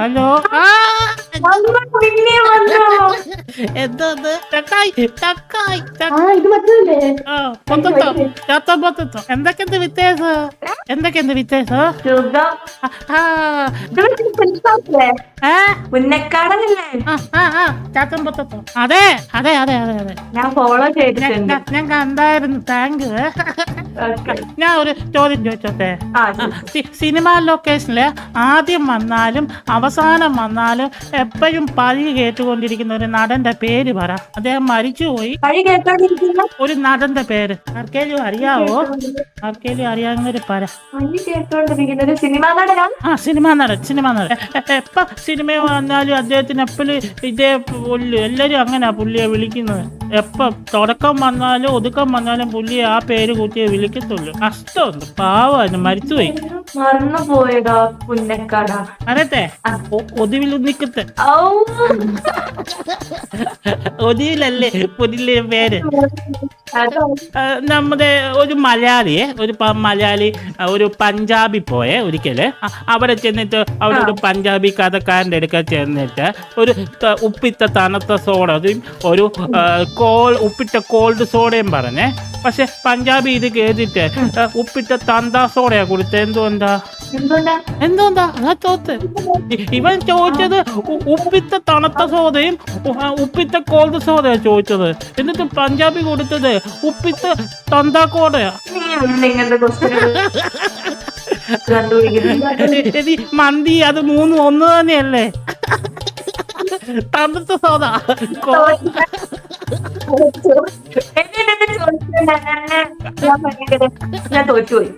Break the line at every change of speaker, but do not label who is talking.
Hello? എന്താ
മറ്റല്ലേ
ആ, പൊത്തത്തോ ചത്ത പൊത്തത്തോ. എന്തൊക്കെയുണ്ട് വ്യത്യാസം എന്തൊക്കെയുണ്ട് വ്യത്യാസം ആ, ചാത്തൻ അതെ അതെ അതെ അതെ അതെ.
ഞാൻ ഫോളോ ചെയ്തിട്ടുണ്ട്.
ഞാൻ- കണ്ടായിരുന്നു താങ്ക് ഞാൻ ഒരു ചോദ്യം ചോദിച്ചോട്ടെ? സിനിമാ ലൊക്കേഷനിൽ ആദ്യം വന്നാലും അവസാനം വന്നാലും എപ്പോഴും പഴി കേട്ടുകൊണ്ടിരിക്കുന്ന ഒരു നടന്റെ പേര് പറ. അദ്ദേഹം മരിച്ചുപോയി. ഒരു നടന്റെ പേര്. ആർക്കേലും അറിയാവോ? ആർക്കേലും
കേട്ടോണ്ടിരിക്കുന്ന ഒരു സിനിമാ നടനാ?
ആ സിനിമ നടൻ സിനിമ നടൻ. എപ്പ സിനിമ വന്നാലും അദ്ദേഹത്തിന് എപ്പോഴും ഇതേ പുല്ല് എല്ലാവരും അങ്ങനെയാ പുള്ളിയെ വിളിക്കുന്നത്. എപ്പ തുടക്കം വന്നാലും ഒതുക്കം വന്നാലും പുള്ളി ആ പേര് കൂട്ടിയേ വിളിക്കത്തുള്ളൂ. കഷ്ടമുണ്ട് പാവാണ് മരിച്ചുപോയി.
മറന്നുപോയടാ പുന്നക്കാട.
അറിയത്തെ ഒതുവിൽ നിക്കത്തെ ഒതുവിലല്ലേ പുതിയ പേര്?
അതോ.
നമ്മുടെ ഒരു മലയാളിയെ ഒരു മലയാളി ഒരു പഞ്ചാബി പോയെ ഒരിക്കൽ. അവിടെ ചെന്നിട്ട് അവിടെ ഒരു പഞ്ചാബി കഥക്കാരന്റെ അടുക്ക ചെന്നിട്ട് ഒരു ഉപ്പിത്ത തണുത്ത സോഡയും ഒരു കോൾ ഉപ്പിട്ട കോൾഡ് സോഡയും പറഞ്ഞേ. പക്ഷെ പഞ്ചാബി ഇത് കേട്ടിട്ട് ഉപ്പിട്ട തന്താ സോഡയാ കൊടുത്തത് എന്തുകൊണ്ടാ?
എന്തുകൊണ്ടാ?
അതാ ചോത്ത് ഇവൻ ചോദിച്ചത് ഉപ്പിത്ത തണുത്ത സോദയും ഉപ്പിത്ത കോൾഡ് സോദയാ ചോദിച്ചത്. എന്നിട്ട് പഞ്ചാബി കൊടുത്തത് ഉപ്പിത്ത തന്താ
കോടയാ ഇങ്ങനത്തെ ക്വസ്റ്റ്യൻ കണ്ടുപിടിക്കുന്നത്
എടി മന്തി അത് മൂന്നും ഒന്ന് തന്നെയല്ലേ? തണുത്ത സോഡ
ഞാൻ തോറ്റുപോയി.